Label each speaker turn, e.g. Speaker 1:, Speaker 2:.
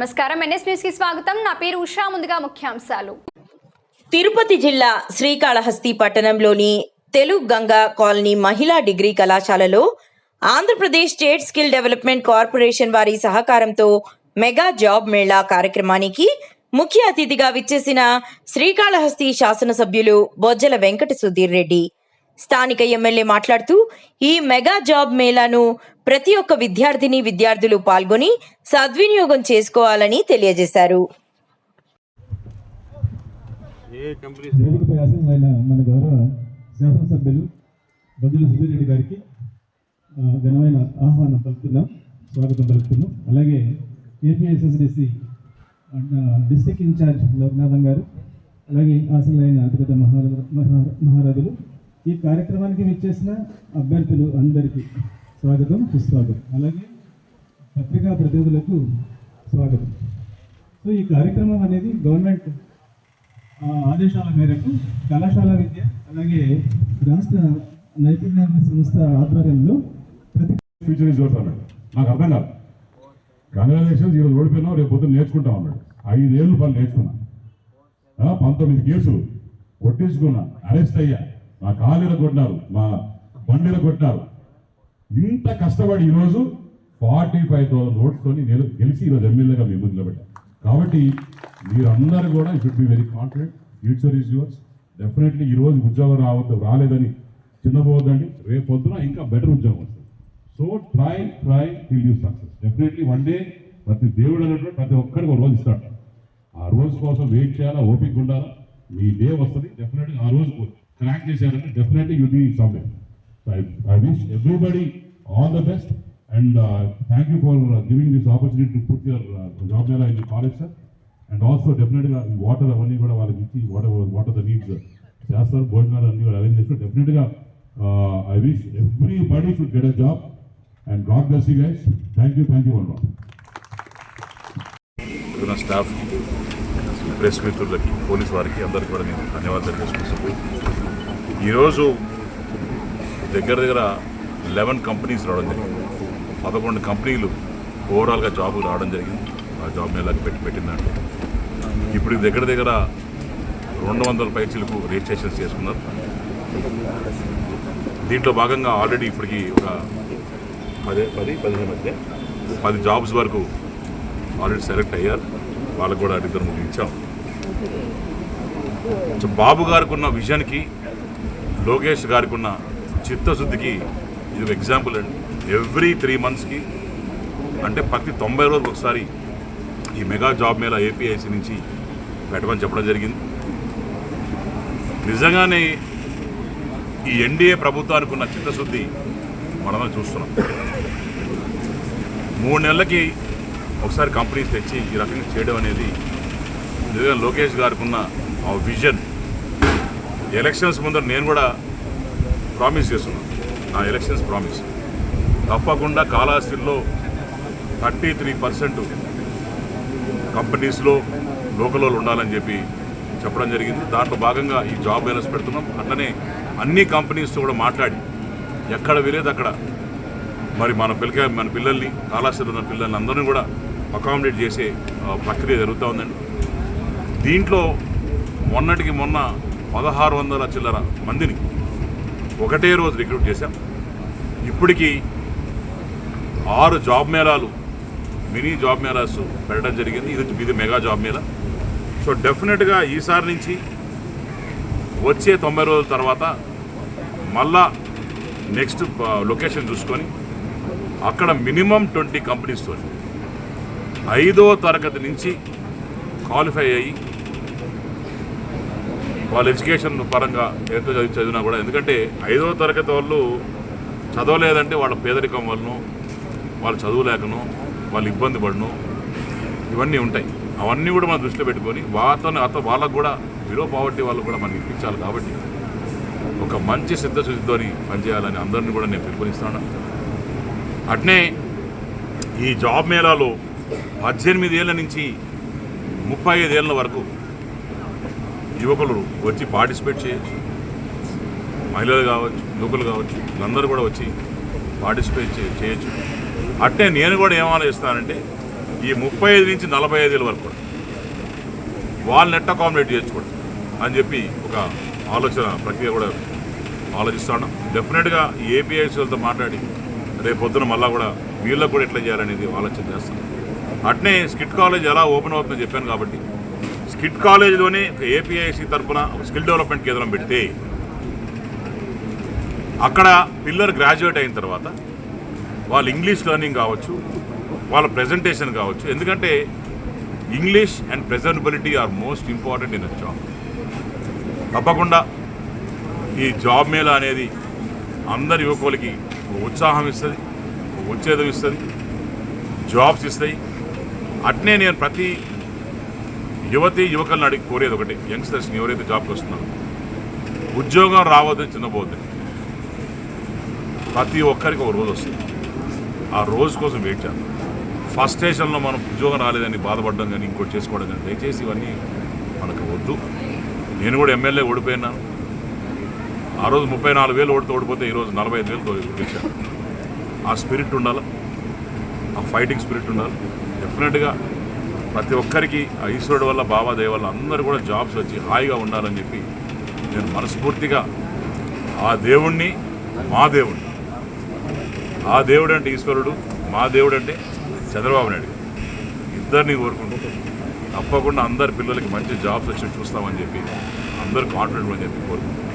Speaker 1: నమస్కారం. ఎన్ఎస్ న్యూస్కి స్వాగతం. నా పేరు ఉషా. ముందుగా ముఖ్యాంశాలు.
Speaker 2: తిరుపతి జిల్లా శ్రీకాళహస్తి పట్టణంలోని తెలుగు గంగా కాలనీ మహిళా డిగ్రీ కళాశాలలో Andhra Pradesh state skill development corporation వారి సహకారంతో మెగా జాబ్ మేళా కార్యక్రమానికి ముఖ్య అతిథిగా విచ్చేసిన శ్రీకాళహస్తి శాసనసభ్యులు బొజ్జల వెంకట సుధీర్ రెడ్డి. స్థానిక ఎమ్మెల్యే మాట్లాడుతూ ఈ మెగా జాబ్ మేళాను ప్రతి ఒక్క విద్యార్థిని విద్యార్థులు పాల్గొని సద్వినియోగం చేసుకోవాలని తెలియజేశారు.
Speaker 3: గారికి ఘనమైన ఆహ్వానం పలుకుతున్నాం స్వాగతం పలుకుతున్నాం. అలాగే ఏపీఎస్ఎస్డిసి డిస్టిక్ ఇన్ఛార్జ్ లోకనాథం గారు అలాగే మహారా మహా- మహారాజులు ఈ కార్యక్రమానికి విచ్చేసిన అభ్యర్థులు అందరికీ స్వాగతం సుస్వాగతం. అలాగే పత్రికా ప్రతినిధులకు స్వాగతం. సో ఈ కార్యక్రమం అనేది గవర్నమెంట్ ఆదేశాల మేరకు కళాశాల విద్య అలాగే రాష్ట్ర నైపుణ్యాల సంస్థ ఆధ్వర్యంలో ప్రతి
Speaker 4: ఫ్యూచర్ ఇస్ నాకు అర్థం కాదు. కంగ్రాచులేషన్స్ ఈరోజు ఓడిపోయినా రేపు పొద్దున్న నేర్చుకుంటాం అన్నాడు. ఐదేళ్ళు పని నేర్చుకున్నా. పంతొమ్మిది కేసులు కొట్టించుకున్నా అరెస్ట్ అయ్యా. మా కాళ్ళీల కొట్టినారు మా బండిల కొట్టినారు. ఇంత కష్టపడి ఈరోజు ఫార్టీ ఫైవ్ థౌసండ్ ఓట్స్తో నేను గెలిచి ఈరోజు ఎమ్మెల్యేగా మేము ముందు కాబట్టి మీరందరూ కూడా should be very confident future is yours definitely ఈరోజు ఉద్యోగం రావద్దు రాలేదని చిన్నపోవద్దండి. రేపు పొద్దున ఇంకా బెటర్ ఉద్యోగం వస్తుంది. So try try till you success definitely one day ప్రతి దేవుడు అన్నట్టు ప్రతి ఒక్కరికి ఒక రోజు ఇస్తాడు. ఆ రోజు కోసం వెయిట్ చేయాలా? ఓపిక ఉండాలా? మీ డే వస్తుంది. డెఫినెట్గా ఆ రోజు పోతుంది క్రాక్ చేశారంటే definitely you be somewhere So I, I wish everybody all the best and uh, thank you for uh, giving this opportunity to put your uh, job mela in the college, sir. And also definitely uh, water అవన్నీ కూడా వాళ్ళకి ఇచ్చి what what are the needs చేస్తారు భోజనాలు అన్ని కూడా arrange చేస్తారు డెఫినెట్గా I wish everybody should get a job and God bless you guys thank you thank you one
Speaker 5: నా స్టాఫ్ press మిత్రులకి పోలీస్ వారికి అందరికీ కూడా నేను ధన్యవాదాలు తెలుసుకుంటున్నాను ఈరోజు దగ్గర దగ్గర లెవెన్ కంపెనీస్ రావడం జరిగింది. పదకొండు కంపెనీలు ఓవరాల్గా జాబ్ రావడం జరిగింది. ఆ జాబ్ మేళకి పెట్టి పెట్టిందంటే ఇప్పుడు దగ్గర దగ్గర రెండు వందల పైచీలకు రిజిస్ట్రేషన్స్ చేసుకున్నారు. దీంట్లో భాగంగా ఆల్రెడీ ఇప్పటికి ఒక పదే పది పదిహేను మధ్య పది జాబ్స్ వరకు ఆల్రెడీ సెలెక్ట్ అయ్యారు. వాళ్ళకు కూడా ఇద్దరు ముగ్గురు ఇచ్చాం సో బాబు గారికి ఉన్న విజన్కి లోకేష్ గారికి ఉన్న చిత్తశుద్ధికి ఇది ఒక ఎగ్జాంపుల్ అండి. ఎవ్రీ త్రీ మంత్స్కి అంటే ప్రతి తొంభై రోజులకు ఒకసారి ఈ మెగా జాబ్ మేళ ఏపీఐసి నుంచి పెట్టమని చెప్పడం జరిగింది. నిజంగానే ఈ ఎన్డీఏ ప్రభుత్వానికి ఉన్న చిత్తశుద్ధి మనమే చూస్తున్నాం. మూడు నెలలకి ఒకసారి కంపెనీస్ తెచ్చి ఈ రకంగా చేయడం అనేది నిజంగా లోకేష్ గారికి ఉన్న ఆ విజన్. ఎలక్షన్స్ ముందర నేను కూడా ప్రామిస్ చేస్తున్నాను నా ఎలక్షన్స్ ప్రామిస్. తప్పకుండా కాళహస్తిలో థర్టీ త్రీ పర్సెంట్ కంపెనీస్లో లోకల్ ఉండాలని చెప్పి చెప్పడం జరిగింది. దాంట్లో భాగంగా ఈ జాబ్ బ్యాలెన్స్ పెడుతున్నాం. అట్లనే అన్ని కంపెనీస్తో కూడా మాట్లాడి ఎక్కడ వీలేదు అక్కడ. మరి మన పిల్లక మన పిల్లల్ని కాళాస్తిలో ఉన్న పిల్లల్ని అందరినీ కూడా అకామిడేట్ చేసే ప్రక్రియ జరుగుతూ ఉందండి. దీంట్లో మొన్నటికి మొన్న పదహారు వందల చిల్లర మందిని ఒకటే రోజు రిక్రూట్ చేశాం. ఇప్పటికీ ఆరు జాబ్ మేళాలు మినీ జాబ్ మేళాస్ పెట్టడం జరిగింది. ఇది ఇది మెగా జాబ్ మేళా. సో డెఫినెట్గా ఈసారి నుంచి వచ్చే తొంభై రోజుల తర్వాత మళ్ళా నెక్స్ట్ లొకేషన్ చూసుకొని అక్కడ మినిమం ట్వంటీ కంపెనీస్తో ఐదో తరగతి నుంచి క్వాలిఫై అయ్యి వాళ్ళ ఎడ్యుకేషన్ పరంగా ఎంతో చదివి చదివినా కూడా ఎందుకంటే ఐదో తరగతి వాళ్ళు చదవలేదంటే వాళ్ళ పేదరికం వలన వాళ్ళు చదువులేకను వాళ్ళు ఇబ్బంది పడను ఇవన్నీ ఉంటాయి. అవన్నీ కూడా మనం దృష్టిలో పెట్టుకొని వాళ్ళతో అత వాళ్ళకు కూడా బిలో పావర్టీ వాళ్ళకు కూడా మనం ఇప్పించాలి కాబట్టి ఒక మంచి సిద్ధశుద్ధితోని పనిచేయాలని అందరినీ కూడా నేను పిలుపునిస్తాను. అట్నే ఈ జాబ్ మేళాలో పద్దెనిమిది ఏళ్ళ నుంచి ముప్పై ఐదేళ్ళ వరకు యువకులు వచ్చి పార్టిసిపేట్ చేయొచ్చు. మహిళలు కావచ్చు యువకులు కావచ్చు వీళ్ళందరూ కూడా వచ్చి పార్టిసిపేట్ చేయొచ్చు. అట్నే నేను కూడా ఏమాలోచిస్తానంటే ఈ ముప్పై ఐదు నుంచి నలభై ఐదేళ్ళ వరకు కూడా వాళ్ళని ఎట్ట అకామిడేట్ చేసుకోండి అని చెప్పి ఒక ఆలోచన ప్రక్రియ కూడా ఆలోచిస్తాను. డెఫినెట్గా ఏపీఐసీలతో మాట్లాడి రేపు పొద్దున మళ్ళా కూడా వీళ్ళకు కూడా ఎట్లా చేయాలనేది ఆలోచన చేస్తాను. అట్నే స్కిట్ కాలేజ్ ఎలా ఓపెన్ అవుతుందని చెప్పాను కాబట్టి. స్కిట్ కాలేజ్లోనే ఏపీఐసి తరఫున ఒక స్కిల్ డెవలప్మెంట్ కేంద్రం పెడితే అక్కడ పిల్లలు గ్రాడ్యుయేట్ అయిన తర్వాత వాళ్ళు ఇంగ్లీష్ లెర్నింగ్ కావచ్చు వాళ్ళ ప్రెజెంటేషన్ కావచ్చు ఎందుకంటే English and presentability are most important in a job. తప్పకుండా ఈ జాబ్ మేళ అనేది అందరి యువకులకి ఒక ఉత్సాహం ఇస్తుంది ఒక ఉచ్ఛేదం ఇస్తుంది జాబ్స్ ఇస్తాయి. అట్నే నేను ప్రతి యువతి యువకులను అడిగి కోరేది ఒకటి. యంగ్స్టర్స్ని ఎవరైతే జాబ్కి వస్తున్నారో. ఉద్యోగం రావద్దని చిన్నబోద్ది ప్రతి ఒక్కరికి ఒక రోజు వస్తుంది. ఆ రోజు కోసం వెయిట్ చేద్దాం. ఫస్ట్ స్టేషన్లో మనం ఉద్యోగం రాలేదని బాధపడడం కానీ ఇంకోటి చేసుకోవడం కానీ దయచేసి ఇవన్నీ మనకు వద్దు. నేను కూడా ఎమ్మెల్యే ఓడిపోయినాను ఆ రోజు ముప్పై నాలుగు వేలు ఓడితే ఓడిపోతే ఈరోజు నలభై ఐదు వేలు ఆ స్పిరిట్ ఉండాలి? ఆ ఫైటింగ్ స్పిరిట్ ఉండాలి? డెఫినెట్గా ప్రతి ఒక్కరికి ఆ ఈశ్వరుడు వల్ల బాబాదేవ వల్ల అందరూ కూడా జాబ్స్ వచ్చి హాయిగా ఉండాలని చెప్పి నేను మనస్ఫూర్తిగా ఆ దేవుణ్ణి మా దేవుణ్ణి ఆ దేవుడు అంటే ఈశ్వరుడు మా దేవుడు అంటే చంద్రబాబు నాయుడు ఇద్దరిని కోరుకుంటూ తప్పకుండా అందరి పిల్లలకి మంచి జాబ్స్ వచ్చి చూస్తామని చెప్పి అందరు కాన్ఫిడెంట్ అని చెప్పి కోరుకుంటున్నాను.